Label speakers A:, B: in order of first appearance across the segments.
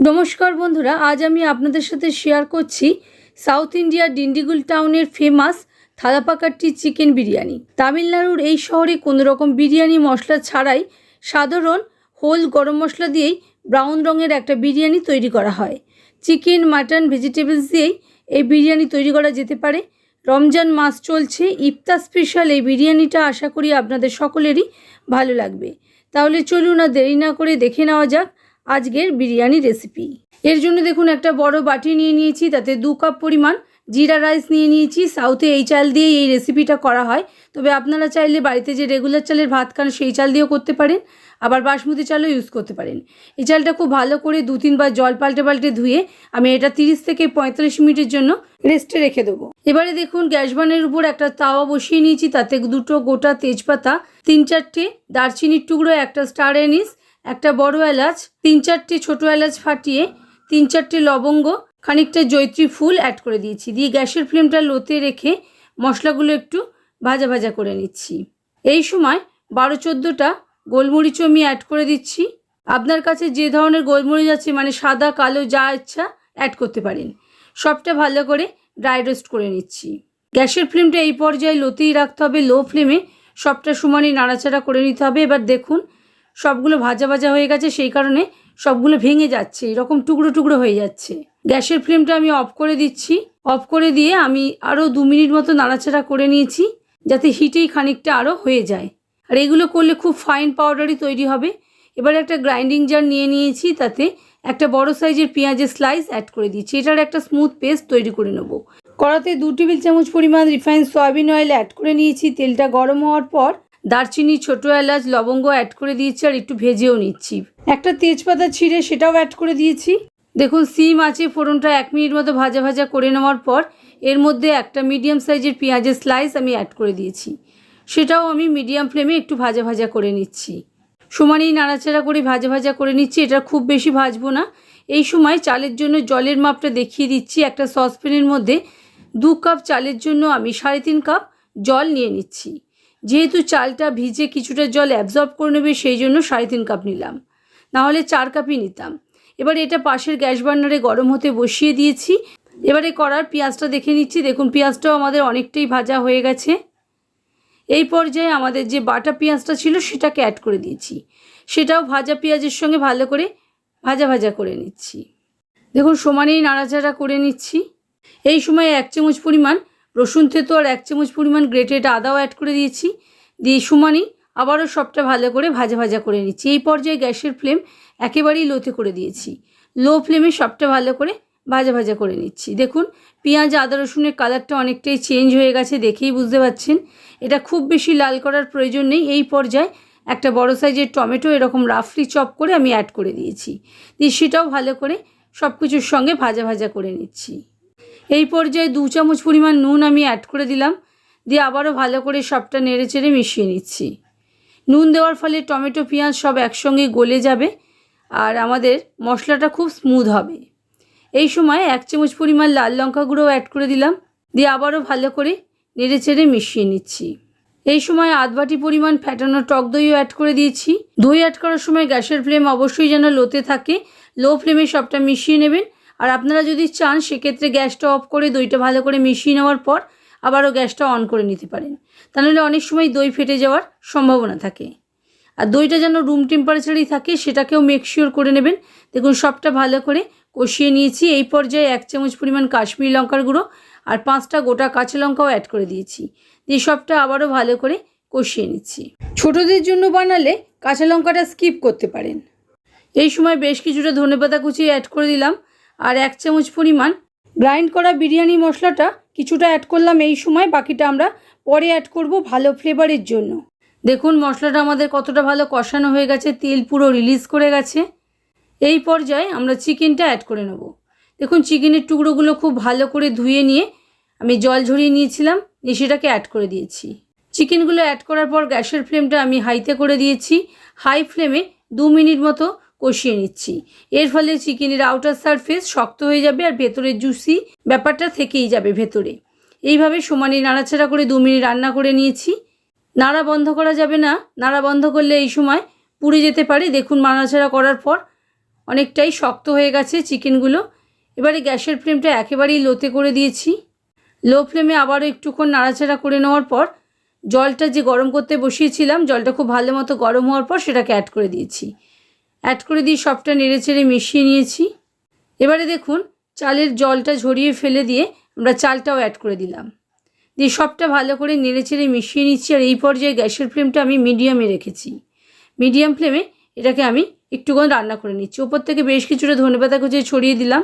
A: নমস্কার বন্ধুরা, আজ আমি আপনাদের সাথে শেয়ার করছি সাউথ ইন্ডিয়ার ডিন্ডিগুল টাউনের ফেমাস থালাপাকাট্টি চিকেন বিরিয়ানি। তামিলনাড়ুর এই শহরে কোনো রকম বিরিয়ানি মশলা ছাড়াই সাধারণ হোল গরম মশলা দিয়েই ব্রাউন রঙের একটা বিরিয়ানি তৈরি করা হয়। চিকেন মাটন ভেজিটেবলস দিয়েই এই বিরিয়ানি তৈরি করা যেতে পারে। রমজান মাস চলছে, ইফতার স্পেশাল এই বিরিয়ানিটা আশা করি আপনাদের সকলেরই ভালো লাগবে। তাহলে চলুন আর দেরি না করে দেখে নেওয়া যাক আজকের বিরিয়ানি রেসিপি এর জন্য দেখুন, একটা বড় বাটি নিয়ে নিয়েছি, তাতে দু কাপ পরিমাণ জিরা রাইস নিয়ে নিয়েছি। সাউথে এই চাল দিয়ে এই রেসিপিটা করা হয়। তবে আপনারা চাইলে বাড়িতে যে রেগুলার চালের ভাত খান, সেই চাল দিয়েও করতে পারেন। আবার বাসমতি চালও ইউজ করতে পারেন। এই চালটা খুব ভালো করে দু, তিনবার জল পাল্টে পাল্টে ধুয়ে আমি এটা তিরিশ থেকে পঁয়তাল্লিশ মিনিটের জন্য রেস্টে রেখে দেবো। এবারে দেখুন, গ্যাস বানের উপর একটা তাওয়া বসিয়ে নিয়েছি। তাতে দুটো গোটা তেজপাতা, তিন চারটে দারচিনির টুকরো, একটা স্টার এনিস একটা বড় এলাচ, তিন চারটি ছোটো এলাচ ফাটিয়ে তিন চারটে লবঙ্গ, খানিকটা জৈত্রী ফুল অ্যাড করে দিয়েছি। দিয়ে গ্যাসের ফ্লেমটা লোতে রেখে মশলাগুলো একটু ভাজা ভাজা করে নিচ্ছি। এই সময় বারো চোদ্দোটা গোলমরিচও আমি অ্যাড করে দিচ্ছি। আপনার কাছে যে ধরনের গোলমরিচ আছে মানে সাদা, কালো, যা ইচ্ছা অ্যাড করতে পারেন। সবটা ভালো করে ড্রাই রোস্ট করে নিচ্ছি। গ্যাসের ফ্লেমটা এই পর্যায়ে লোতেই রাখতে হবে। লো ফ্লেমে সবটা সমানই নাড়াচাড়া করে নিতে হবে। এবার দেখুন সবগুলো ভাজা ভাজা হয়ে গেছে, সেই কারণে সবগুলো ভেঙে যাচ্ছে, এরকম টুকরো টুকরো হয়ে যাচ্ছে। গ্যাসের ফ্লেমটা আমি অফ করে দিচ্ছি। অফ করে দিয়ে আমি আরও দু মিনিট মতো নাড়াচাড়া করে নিয়েছি, যাতে হিটেই খানিকটা আরও হয়ে যায়। আর এগুলো করলে খুব ফাইন পাউডারই তৈরি হবে। এবার একটা গ্রাইন্ডিং জার নিয়ে নিয়েছি, তাতে একটা বড় সাইজের পেঁয়াজের স্লাইস অ্যাড করে দিচ্ছি। এটার একটা স্মুথ পেস্ট তৈরি করে নেব। কড়াতে দু টেবিল চামচ পরিমাণ রিফাইন সয়াবিন অয়েল অ্যাড করে নিয়েছি। তেলটা গরম হওয়ার পর দারচিনি, ছোটো এলাচ, লবঙ্গ অ্যাড করে দিয়েছি আর একটু ভেজেও নিচ্ছি। একটা তেজপাতা ছিঁড়ে সেটাও অ্যাড করে দিয়েছি। দেখুন, সিম আছে, ফোড়নটা এক মিনিট মতো ভাজা ভাজা করে নেওয়ার পর এর মধ্যে একটা মিডিয়াম সাইজের পেঁয়াজের স্লাইস আমি অ্যাড করে দিয়েছি। সেটাও আমি মিডিয়াম ফ্লেমে একটু ভাজা ভাজা করে নিচ্ছি। সমানেই নাড়াচাড়া করে ভাজা ভাজা করে নিচ্ছি, এটা খুব বেশি ভাজবো না। এই সময় চালের জন্য জলের মাপটা দেখিয়ে দিচ্ছি, একটা সসপ্যানের মধ্যে দু কাপ চালের জন্য আমি সাড়ে তিন কাপ জল নিয়ে নিচ্ছি। যেহেতু চালটা ভিজে কিছুটা জল অ্যাবজর্ব করে নেবে, সেই জন্য সাড়ে তিন কাপ নিলাম। নাহলে চার কাপই নিতাম। এবার এটা পাশের গ্যাস বার্নারে গরম হতে বসিয়ে দিয়েছি। এবারে করার পেঁয়াজটা দেখে নিচ্ছি। দেখুন, পেঁয়াজটাও আমাদের অনেকটাই ভাজা হয়ে গেছে। এই পর্যায়ে আমাদের যে বাটা পেঁয়াজটা ছিল, সেটাকে অ্যাড করে দিয়েছি। সেটাও ভাজা পেঁয়াজের সঙ্গে ভালো করে ভাজা ভাজা করে নিচ্ছি। দেখুন, সমানেই নাড়াচাড়া করে নিচ্ছি। এই সময় এক চামচ পরিমাণ রসুন থেতো আর এক চামচ পরিমাণ গ্রেটেড আদাও অ্যাড করে দিয়েছি। দিয়ে সমানই আবারও সবটা ভালো করে ভাজা ভাজা করে নিচ্ছি। এই পর্যায়ে গ্যাসের ফ্লেম একেবারেই লোতে করে দিয়েছি। লো ফ্লেমে সবটা ভালো করে ভাজা ভাজা করে নিচ্ছি। দেখুন, পেঁয়াজ, আদা, রসুনের কালারটা অনেকটাই চেঞ্জ হয়ে গেছে দেখেই বুঝতে পারছেন এটা খুব বেশি লাল করার প্রয়োজন নেই। এই পর্যায়ে একটা বড় সাইজের টমেটো এরকম রাফলি চপ করে আমি অ্যাড করে দিয়েছি। দিয়ে সেটাও ভালো করে সব কিছুর সঙ্গে ভাজা ভাজা করে নিচ্ছি। এই পর্যায়ে দু চামচ পরিমাণ নুন আমি অ্যাড করে দিলাম। দিয়ে আবারও ভালো করে সবটা নেড়ে চেড়ে মিশিয়ে নিচ্ছি। নুন দেওয়ার ফলে টমেটো, পেঁয়াজ সব একসঙ্গে গলে যাবে আর আমাদের মশলাটা খুব স্মুথ হবে। এই সময় এক চামচ পরিমাণ লাল লঙ্কা গুঁড়ো অ্যাড করে দিলাম। দিয়ে আবারও ভালো করে নেড়ে চেড়ে মিশিয়ে নিচ্ছি। এই সময় আধ বাটি পরিমাণ ফ্যাটানো টক দইও অ্যাড করে দিয়েছি। দই অ্যাড করার সময় গ্যাসের ফ্লেম অবশ্যই যেন লোতে থাকে। লো ফ্লেমে সবটা মিশিয়ে নেবেন। আর আপনারা যদি চান, সেক্ষেত্রে গ্যাসটা অফ করে দইটা ভালো করে মিশিয়ে নেওয়ার পর আবারও গ্যাসটা অন করে নিতে পারেন। তাহলে অনেক সময় দই ফেটে যাওয়ার সম্ভাবনা থাকে। আর দইটা যেন রুম টেম্পারেচারেই থাকে, সেটাকেও মেকশিওর করে নেবেন। দেখুন, সবটা ভালো করে কষিয়ে নিয়েছি। এই পর্যায়ে এক চামচ পরিমাণ কাশ্মীরি লঙ্কার গুঁড়ো আর পাঁচটা গোটা কাঁচা লঙ্কাও অ্যাড করে দিয়েছি। দিয়ে সবটা আবারও ভালো করে কষিয়ে নিচ্ছি। ছোটদের জন্য বানালে কাঁচা লঙ্কাটা স্কিপ করতে পারেন। এই সময় বেশ কিছুটা ধনেপাতা কুচিয়ে অ্যাড করে দিলাম। আর এক চামচ পরিমাণ গ্রাইন্ড করা বিরিয়ানি মশলাটা কিছুটা অ্যাড করলাম এই সময়, বাকিটা আমরা পরে অ্যাড করব ভালো ফ্লেভারের জন্য। দেখুন, মশলাটা আমাদের কতটা ভালো কষানো হয়ে গেছে, তেল পুরো রিলিজ করে গেছে। এই পর্যায়ে আমরা চিকেনটা অ্যাড করে নেব। দেখুন চিকেনের টুকরোগুলো খুব ভালো করে ধুয়ে নিয়ে আমি জল ঝরিয়ে নিয়েছিলাম, নিয়ে সেটাকে অ্যাড করে দিয়েছি। চিকেনগুলো অ্যাড করার পর গ্যাসের ফ্লেমটা আমি হাইতে করে দিয়েছি। হাই ফ্লেমে দু মিনিট মতো কষিয়ে নিচ্ছি। এর ফলে চিকেনের আউটার সারফেস শক্ত হয়ে যাবে আর ভেতরের জুসি ব্যাপারটা থেকেই যাবে ভেতরে। এইভাবে সমানে নাড়াচাড়া করে দু মিনিট রান্না করে নিয়েছি। নাড়া বন্ধ করা যাবে না। নাড়া বন্ধ করলে এই সময় পুড়ে যেতে পারে। দেখুন নাড়াচাড়া করার পর অনেকটাই শক্ত হয়ে গেছে চিকেনগুলো। এবারে গ্যাসের ফ্লেমটা একেবারেই লোতে করে দিয়েছি। লো ফ্লেমে আবারও একটুক্ষণ নাড়াচাড়া করে নেওয়ার পর জলটা যে গরম করতে বসিয়েছিলাম, জলটা খুব ভালো মতো গরম হওয়ার পর সেটাকে অ্যাড করে দিয়েছি। অ্যাড করে দিয়ে সবটা নেড়ে চেড়ে মিশিয়ে নিয়েছি। এবারে দেখুন, চালের জলটা ঝরিয়ে ফেলে দিয়ে আমরা চালটাও অ্যাড করে দিলাম। দিয়ে সবটা ভালো করে নেড়ে চেড়ে মিশিয়ে নিচ্ছি আর এই পর্যায়ে গ্যাসের ফ্লেমটা আমি মিডিয়ামে রেখেছি। মিডিয়াম ফ্লেমে এটাকে আমি একটুক্ষণ রান্না করে নিচ্ছি। ওপর থেকে বেশ কিছুটা ধনেপাতা কুচিয়ে ছড়িয়ে দিলাম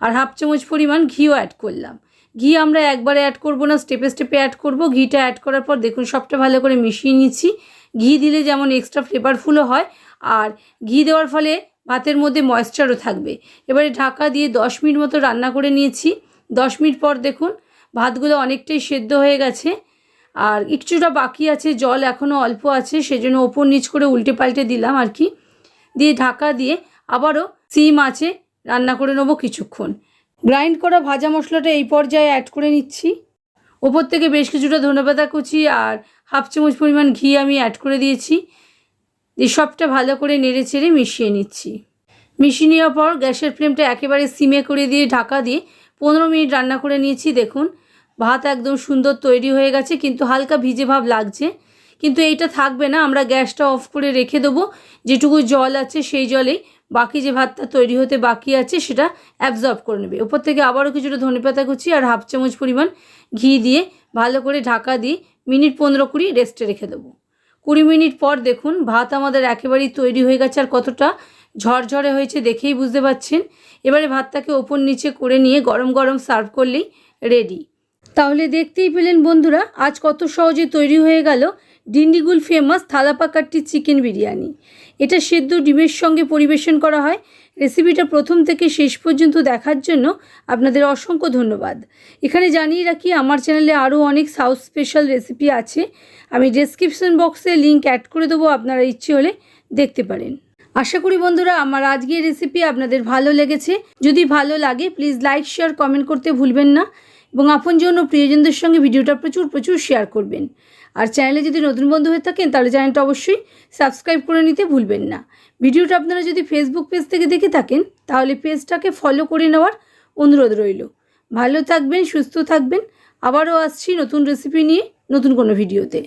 A: আর হাফ চামচ পরিমাণ ঘিও অ্যাড করলাম। ঘি আমরা একবারে অ্যাড করব না স্টেপে স্টেপে অ্যাড করব। ঘিটা অ্যাড করার পর দেখুন সবটা ভালো করে মিশিয়ে নিচ্ছি। ঘি দিলে যেমন এক্সট্রা ফ্লেভারফুলও হয় আর ঘি দেওয়ার ফলে ভাতের মধ্যে ময়েশ্চারও থাকবে। এবারে ঢাকা দিয়ে দশ মিনিট মতো রান্না করে নিয়েছি। দশ মিনিট পর দেখুন ভাতগুলো অনেকটাই সেদ্ধ হয়ে গেছে। আর কিছুটা বাকি আছে, জল এখনও অল্প আছে, সেজন্য ওপর নিচ করে উল্টে পাল্টে দিলাম আর কি। দিয়ে ঢাকা দিয়ে আবারও সিম আছে, রান্না করে নেব কিছুক্ষণ। গ্রাইন্ড করা ভাজা মশলাটা এই পর্যায়ে অ্যাড করে নিচ্ছি। ওপর থেকে বেশ কিছুটা ধনেপাতা কুচি আর হাফ চামচ পরিমাণ ঘি আমি অ্যাড করে দিয়েছি। দিয়ে সবটা ভালো করে নেড়ে চেড়ে মিশিয়ে নিচ্ছি। মিশিয়ে নেওয়ার পর গ্যাসের ফ্লেমটা একেবারে সিমে করে দিয়ে ঢাকা দিয়ে পনেরো মিনিট রান্না করে নিয়েছি। দেখুন, ভাত একদম সুন্দর তৈরি হয়ে গেছে, কিন্তু হালকা ভিজে ভাব লাগছে। কিন্তু এইটা থাকবে না, আমরা গ্যাসটা অফ করে রেখে দেবো। যেটুকু জল আছে সেই জলেই বাকি যে ভাতটা তৈরি হতে বাকি আছে সেটা অ্যাবজর্ব করে নেবে। ওপর থেকে আবারও কিছুটা ধনেপাতা কুচি আর হাফ চামচ পরিমাণ ঘি দিয়ে ভালো করে ঢাকা দিয়ে মিনিট পনেরো কুড়ি রেস্টে রেখে দেবো। কুড়ি মিনিট পর দেখুন, ভাত আমাদের একেবারেই তৈরি হয়ে গেছে আর কতটা ঝরঝরে হয়েছে দেখেই বুঝতে পাচ্ছেন এবারে ভাতটাকে ওপর নিচে করে নিয়ে গরম গরম সার্ভ করলেই রেডি। তাহলে দেখতেই পেলেন বন্ধুরা, আজ কত সহজে তৈরি হয়ে গেল। Dindigul famous Thalapakatti chicken biryani. এটা সেদ্ধ ডিমের সঙ্গে পরিবেশন করা হয়। রেসিপিটা প্রথম থেকে শেষ পর্যন্ত দেখার জন্য আপনাদের অসংখ্য ধন্যবাদ। এখানে জানিয়ে রাখি, আমার চ্যানেলে আরও অনেক সাউথ স্পেশাল রেসিপি আছে। আমি ডেসক্রিপশন বক্সে লিঙ্ক অ্যাড করে দেবো, আপনারা ইচ্ছে হলে দেখতে পারেন। আশা করি বন্ধুরা, আমার আজকের রেসিপি আপনাদের ভালো লেগেছে। যদি ভালো লাগে, প্লিজ লাইক, শেয়ার, কমেন্ট করতে ভুলবেন না। এবং আপনজন ও প্রিয়জনদের সঙ্গে ভিডিওটা প্রচুর প্রচুর শেয়ার করবেন। আর চ্যানেলে যদি নতুন বন্ধু হয়ে থাকেন, তাহলে চ্যানেলটা অবশ্যই সাবস্ক্রাইব করে নিতে ভুলবেন না। ভিডিওটা আপনারা যদি ফেসবুক পেজ থেকে দেখে থাকেন, তাহলে পেজটাকে ফলো করে নেওয়ার অনুরোধ রইল। ভালো থাকবেন, সুস্থ থাকবেন। আবারও আসছি নতুন রেসিপি নিয়ে নতুন কোনো ভিডিওতে